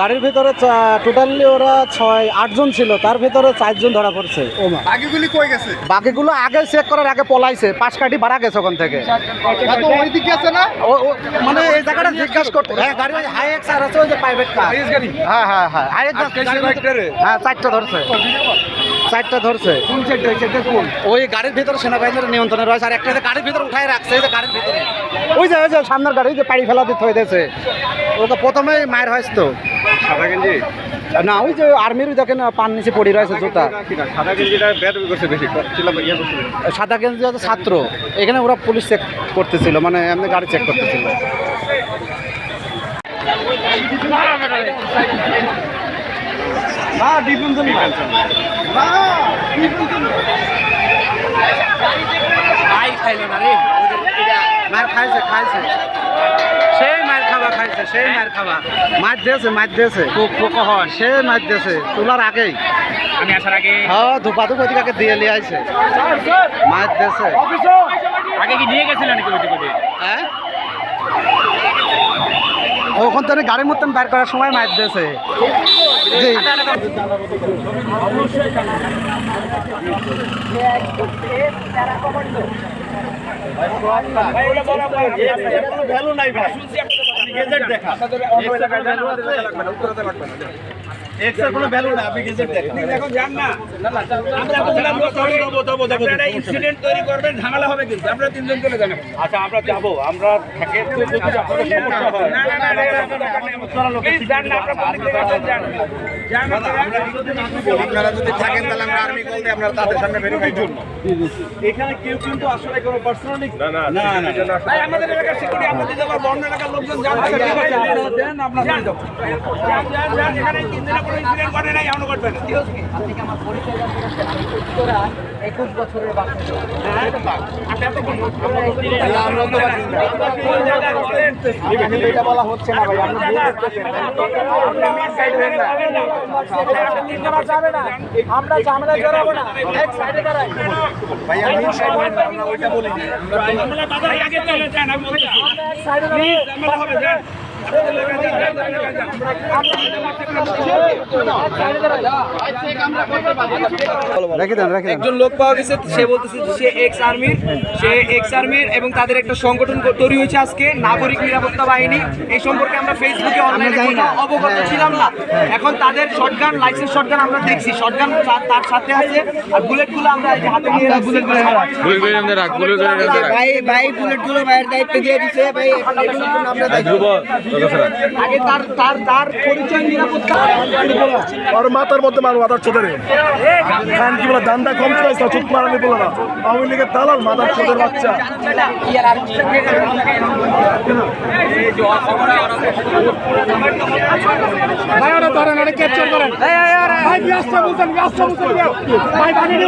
গাড়ির ভিতরে টোটালি ওরা ছয় আটজন ছিল তার ভিতরে চারজন ধরা পড়ছে। কই গেছে? বাকিগুলো আগে চেক করার আগে পলাইছে পাঁচ কাটি বাড়া গেছে ওখান থেকে। ও মানে এই জায়গাটা জিজ্ঞাসা করতে হ্যাঁ গাড়ি ওই হাই এক্স আর আছে ওই যে প্রাইভেট কার হ্যাঁ হ্যাঁ হ্যাঁ হাই এক্স হ্যাঁ চারটা ধরছে। চারটা ধরছে। সেটা ওই গাড়ির ভিতরে সেনাবাহিনীর নিয়ন্ত্রণে রয়েছে আর একটা গাড়ির ভিতরে উঠাই রাখছে যে গাড়ির ভিতরে। ওই যে ওই যে সামনের গাড়ি ওই যে পাড়ি ফেলা দিতে হয়ে গেছে ওকে প্রথমে মায়ের হয়েছে তো। সাদা গেঞ্জি? না ওই যে আর্মির দেখেন পান নিচে পড়ে রয়েছে জুতা। সাদা গেঞ্জিটা ব্যাট করছে বেশি ছিল ইয়ে করছে সাদা গেঞ্জি হচ্ছে ছাত্র। এখানে ওরা পুলিশ চেক করতেছিল মানে এমনি গাড়ি চেক করতেছিল। না ডিফেন্স না মার খাইছে। সেই মার খাবা খাইছে সেই মার খাবা। মার দিয়েছে মার দিয়েছে। কখন সে মার দিয়েছে তোলার আগেই। আমি আসার আগে। হ্যাঁ ধুপা ধুপ ওদিকে দিয়ে লিয়ে আইছে। মার দিয়েছে। আগে কি নিয়ে গেছিলেন নাকি ওদের? হ্যাঁ? ওখান থেকে গাড়ির মতন বের করার সময় মার দিয়েছে। ভ্যালু নাই ভাই দেখা এক্সের কোনো ভ্যালু না আপনি গেজেট দেখা এখন যান না আমরা বললাম যে আপনারা ইনসিডেন্ট তৈরি করবেন ঝামেলা হবে কিন্তু আমরা তিনজন চলে যান আচ্ছা আমরা যাব আমরা থাকে তো যদি আপনাদের সমস্যা হয় না না না না, না, আপনারা আপনারা। আপনারা যদি থাকেন তাহলে আমরা আর্মি কল দিই আপনারা তাদের সামনে ভেরিফাই জন্য এখানে কেউ কিন্তু আসলে কোনো পার্সোনালি না না না না ভাই, আমাদের এলাকার আমরা দিতে পারব, অন্য এলাকার লোকজন যান। যান, যান, যান, যান, এখানে তিন দিনে কোনো incident ঘটে নাই, এখনও ঘটবে না। একুশ বছরের বাচ্চা আমরা তো এটা বলা হচ্ছে না ভাই আমরা আমরা ঝামেলা জড়াবো না। এক সাইডে দাঁড়াই ভাই আমি সাইড আমরা ওইটা বলি না। আমরা আগে চলে যান, আমি বলছি। Please, হবে, একজন লোক পাওয়া গেছে সে বলতেছে যে সে এক্স আর্মির সে এক্স আর্মির এবং তাদের একটা সংগঠন তৈরি হয়েছে আজকে নাগরিক নিরাপত্তা বাহিনী। এই সম্পর্কে আমরা ফেসবুকে অনলাইনে অবগত ছিলাম না। এখন তাদের শটগান লাইসেন্স শটগান আমরা দেখছি। শটগান তার সাথে আছে আর বুলেটগুলো আমরা হাতে নিয়ে বুলেট ভাই ভাই বুলেটগুলো ভাইয়ের দায়িত্ব দিয়ে দিছে। ভাই আমরা আগে তার তার তার পরিচয় নিরাপত্তা আর মাথার মধ্যে মার মাথার ছোট রে খান কি বলে দান্দা কম চাইছে চুপ মারানি বলে না। আওয়ামী লীগের দালাল মাথার ছোটের বাচ্চা। ভাই ওরা ধরেন ক্যাপচার করেন। ভাই ভাই ভাই